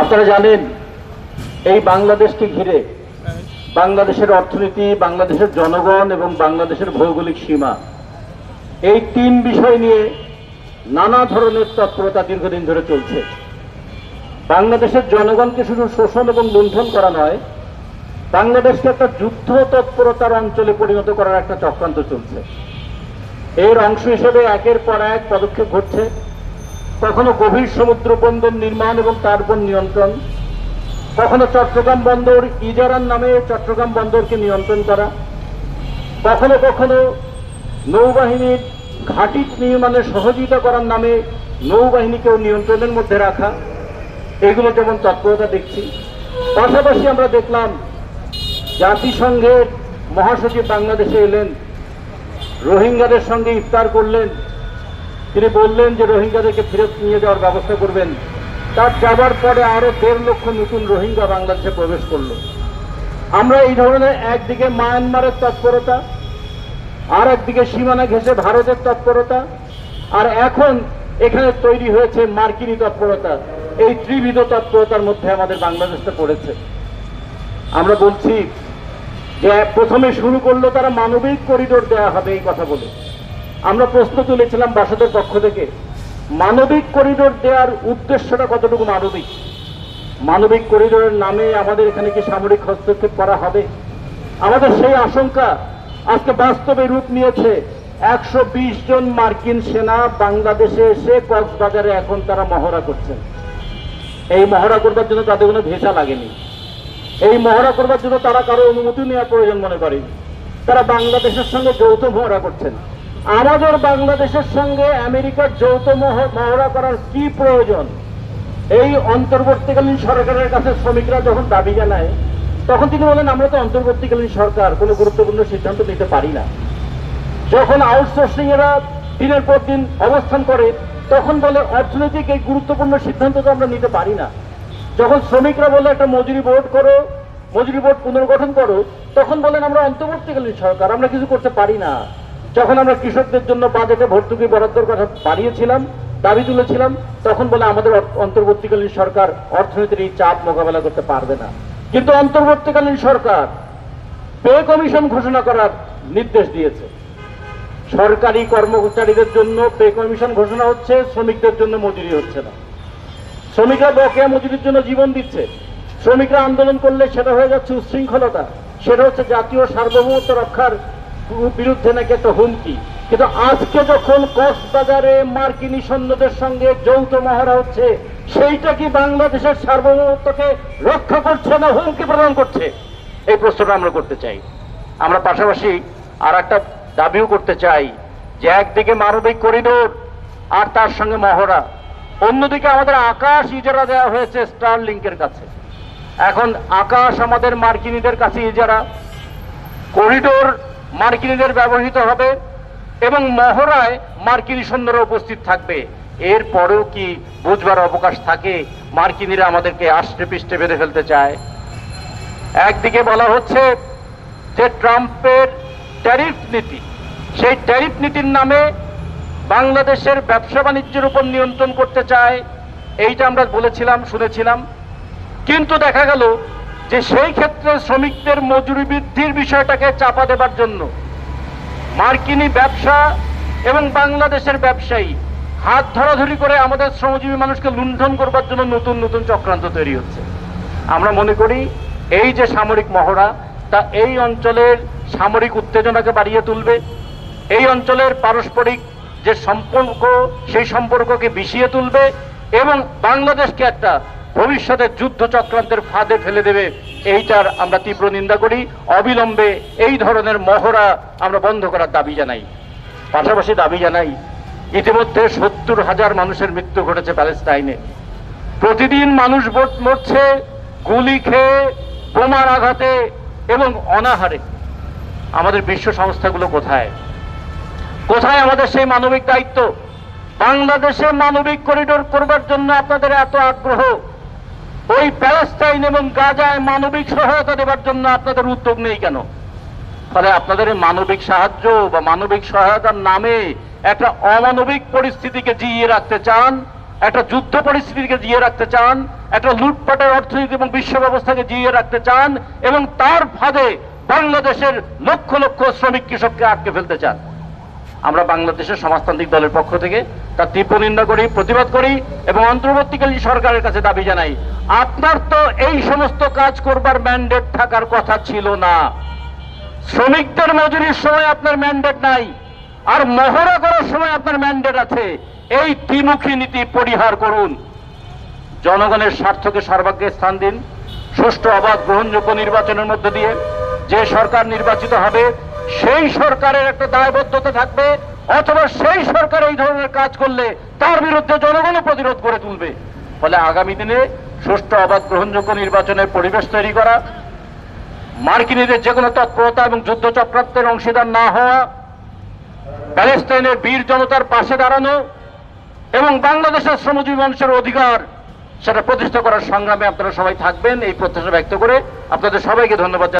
আপনারা জানেন, এই বাংলাদেশকে ঘিরে বাংলাদেশের অর্থনীতি, বাংলাদেশের জনগণ এবং বাংলাদেশের ভৌগোলিক সীমা, এই তিন বিষয় নিয়ে নানা ধরনের তৎপরতা দীর্ঘদিন ধরে চলছে। বাংলাদেশের জনগণকে শুধু শোষণ এবং লুণ্ঠন করা নয়, বাংলাদেশকে একটা যুদ্ধ তৎপরতার অঞ্চলে পরিণত করার একটা চক্রান্ত চলছে। এর অংশ হিসেবে একের পর এক পদক্ষেপ ঘটছে। কখনো গভীর সমুদ্র বন্দর নির্মাণ এবং তার উপর নিয়ন্ত্রণ, কখনো চট্টগ্রাম বন্দর ইজারার নামে চট্টগ্রাম বন্দরকে নিয়ন্ত্রণ করা, কখনো কখনো নৌবাহিনীর ঘাঁটি নির্মাণে সহযোগিতা করার নামে নৌবাহিনীকেও নিয়ন্ত্রণের মধ্যে রাখা, এগুলো যেমন তৎপরতা দেখছি। পাশাপাশি আমরা দেখলাম জাতিসংঘের মহাসচিব বাংলাদেশে এলেন, রোহিঙ্গাদের সঙ্গে ইফতার করলেন তিনি বললেন যে রোহিঙ্গাদেরকে ফেরত নিয়ে যাওয়ার ব্যবস্থা করবেন। তার যাবার পরে আরও দেড় লক্ষ নতুন রোহিঙ্গা বাংলাদেশে প্রবেশ করল। আমরা এই ধরনের একদিকে মায়ানমারের তৎপরতা, আর একদিকে সীমানা ঘেঁষে ভারতের তৎপরতা, আর এখন এখানে তৈরি হয়েছে মার্কিনী তৎপরতা। এই ত্রিবিধ তৎপরতার মধ্যে আমাদের বাংলাদেশটা পড়েছে। আমরা বলছি যে প্রথমে শুরু করল তারা মানবিক করিডোর দেওয়া হবে এই কথা বলে। আমরা প্রশ্ন তুলেছিলাম বাসাদের পক্ষ থেকে, মানবিক করিডোর দেওয়ার উদ্দেশ্যটা কতটুকু মানবিক? মানবিক করিডোরের নামে আমাদের এখানে কি সামরিক হস্তক্ষেপ করা হবে? আমাদের সেই আশঙ্কা আজকে বাস্তবে রূপ নিয়েছে, একশো বিশ জন মার্কিন সেনা বাংলাদেশে এসে কক্সবাজারে এখন তারা মহড়া করছেন। এই মহড়া করবার জন্য তাদের কোনো ভেসা লাগেনি। এই মহড়া করবার জন্য তারা কারও অনুমতি নেওয়ার প্রয়োজন মনে করেনি। তারা বাংলাদেশের সঙ্গে যৌথ মহড়া করছেন। আমাদের বাংলাদেশের সঙ্গে আমেরিকার যৌথ মহ- মহড়া করার কি প্রয়োজন? এই অন্তর্বর্তীকালীন সরকারের কাছে শ্রমিকরা যখন দাবি জানায়, তখন তিনি বলেন, আমরা তো অন্তর্বর্তীকালীন সরকার, কোনো গুরুত্বপূর্ণ সিদ্ধান্ত নিতে পারি না। যখন আউটসোর্সিং এরা দিনের পর দিন অবস্থান করে, তখন বলে, অর্থনৈতিক এই গুরুত্বপূর্ণ সিদ্ধান্ত তো আমরা নিতে পারি না। যখন শ্রমিকরা বলে, একটা মজুরি বোর্ড করো, মজুরি বোর্ড পুনর্গঠন করো, তখন বলেন, আমরা অন্তর্বর্তীকালীন সরকার, আমরা কিছু করতে পারি না। যখন আমরা কৃষকদের জন্য বাজেটে ভর্তুকি বরাদ্দর কথা বাড়িয়েছিলাম, দাবি তুলেছিলাম, তখন বলে আমাদের অন্তর্বর্তীকালীন সরকার অর্থনীতির এই চাপ মোকাবেলা করতে পারবে না। কিন্তু অন্তর্বর্তীকালীন সরকার পে কমিশন ঘোষণা করার নির্দেশ দিয়েছে। সরকারি কর্মচারীদের জন্য পে কমিশন ঘোষণা হচ্ছে, শ্রমিকদের জন্য মজুরি হচ্ছে না। শ্রমিকরা বকেয়া মজুরির জন্য জীবন দিচ্ছে। শ্রমিকরা আন্দোলন করলে সেটা হয়ে যাচ্ছে উচ্ছৃঙ্খলতা। সেটা হচ্ছে জাতীয় সার্বভৌমত্ব রক্ষার বিরুদ্ধে নাকি একটা হুমকি। কিন্তু আজকে যখন কক্সবাজারে মার্কিনী সৈন্যদের সঙ্গে যৌথ মহড়া হচ্ছে, সেইটা কি বাংলাদেশের সার্বভৌমত্বকে রক্ষা করছে না হুমকি প্রদান করছে? এই প্রশ্নটা আমরা করতে চাই। আমরা পাশাপাশি আর একটা দাবিও করতে চাই যে একদিকে মানবিক করিডোর আর তার সঙ্গে মহড়া। অন্যদিকে আমাদের আকাশ ইজারা দেওয়া হয়েছে স্টার লিঙ্কের কাছে। এখন আকাশ আমাদের মার্কিনীদের কাছে ইজারা। করিডোর মার্কিনীদের ব্যবহৃত হবে এবং মহড়ায় মার্কিনী সৈন্যরা উপস্থিত থাকবে। এরপরেও কি বুঝবার অবকাশ থাকে, মার্কিনীরা আমাদেরকে আষ্টে পৃষ্ঠে বেঁধে ফেলতে চায়। একদিকে বলা হচ্ছে যে ট্রাম্পের ট্যারিফ নীতি, সেই ট্যারিফ নীতির নামে বাংলাদেশের ব্যবসা বাণিজ্যের উপর নিয়ন্ত্রণ করতে চায়, এইটা আমরা বলেছিলাম, শুনেছিলাম। কিন্তু দেখা গেল যে সেই ক্ষেত্রে শ্রমিকদের মজুরি বৃদ্ধির বিষয়টাকে চাপা দেবার জন্য মার্কিনী ব্যবসা এবং বাংলাদেশের ব্যবসায়ী হাত ধরাধরি করে আমাদের শ্রমজীবী মানুষকে লুণ্ঠন করবার জন্য নতুন নতুন চক্রান্ত তৈরি হচ্ছে। আমরা মনে করি এই যে সামরিক মহড়া, তা এই অঞ্চলের সামরিক উত্তেজনাকে বাড়িয়ে তুলবে। এই অঞ্চলের পারস্পরিক যে সম্পর্ক, সেই সম্পর্ককে বিষিয়ে তুলবে এবং বাংলাদেশকে একটা ভবিষ্যতের যুদ্ধ চক্রান্তের ফাঁদে ফেলে দেবে। এইটার আমরা তীব্র নিন্দা করি। অবিলম্বে এই ধরনের মহড়া আমরা বন্ধ করার দাবি জানাই। পাশাপাশি দাবি জানাই, ইতিমধ্যে সত্তর হাজার মানুষের মৃত্যু ঘটেছে প্যালেস্টাইনে প্রতিদিন মানুষ মরছে, গুলি খেয়ে, বোমার আঘাতে এবং অনাহারে। আমাদের বিশ্ব সংস্থাগুলো কোথায়? কোথায় আমাদের সেই মানবিক দায়িত্ব? বাংলাদেশে মানবিক করিডোর করবার জন্য আপনাদের এত আগ্রহ? ওই প্যালেস্টাইন এবং গাজায় মানবিক সহায়তা দেবার জন্য আপনাদের উদ্যোগ নেই কেন? ফলে আপনাদের মানবিক সাহায্য বা মানবিক সহায়তার নামে একটা অমানবিক পরিস্থিতিকে জিইয়ে রাখতে চান, একটা যুদ্ধ পরিস্থিতিকে জিয়ে রাখতে চান, একটা লুটপাটের অর্থনীতি এবং বিশ্ব ব্যবস্থাকে জিইয়ে রাখতে চান এবং তার ফাঁদে বাংলাদেশের লক্ষ লক্ষ শ্রমিক কৃষককে আটকে ফেলতে চান। আমরা বাংলাদেশের সমাজতান্ত্রিক দলের পক্ষ থেকে তার তীব্র নিন্দা করি, প্রতিবাদ করি এবং অন্তর্বর্তীকালীন সরকারের কাছে দাবি জানাই, আপনার তো এই সমস্ত কাজ করবার ম্যান্ডেট থাকার কথা ছিল না। শ্রমিকদের মজুরির সময় আপনার ম্যান্ডেট নাই, আর মহড়া করার সময় আপনার ম্যান্ডেট আছে। এই ত্রিমুখী নীতি পরিহার করুন। জনগণের স্বার্থকে সর্বাগ্রে স্থান দিন, সুষ্ঠু অবাধ গ্রহণযোগ্য নির্বাচনের মধ্য দিয়ে, যে সরকার নির্বাচিত হবে সেই সরকারের একটা দায়বদ্ধতা থাকবে, অথবা সেই সরকার এই ধরনের কাজ করলে তার বিরুদ্ধে জনগণও প্রতিরোধ করে তুলবে ফলে আগামী দিনে সুষ্ঠু অবাধ গ্রহণযোগ্য নির্বাচনের পরিবেশ তৈরি করা, মার্কিনীদের যে কোনো তৎপরতা এবং যুদ্ধ চক্রান্তের অংশীদার না হওয়া প্যালেস্টাইনের বীর জনতার পাশে দাঁড়ানো এবং বাংলাদেশের শ্রমজীবী মানুষের অধিকার সেটা প্রতিষ্ঠা করার সংগ্রামে আপনারা সবাই থাকবেন, এই প্রত্যাশা ব্যক্ত করে আপনাদের সবাইকে ধন্যবাদ।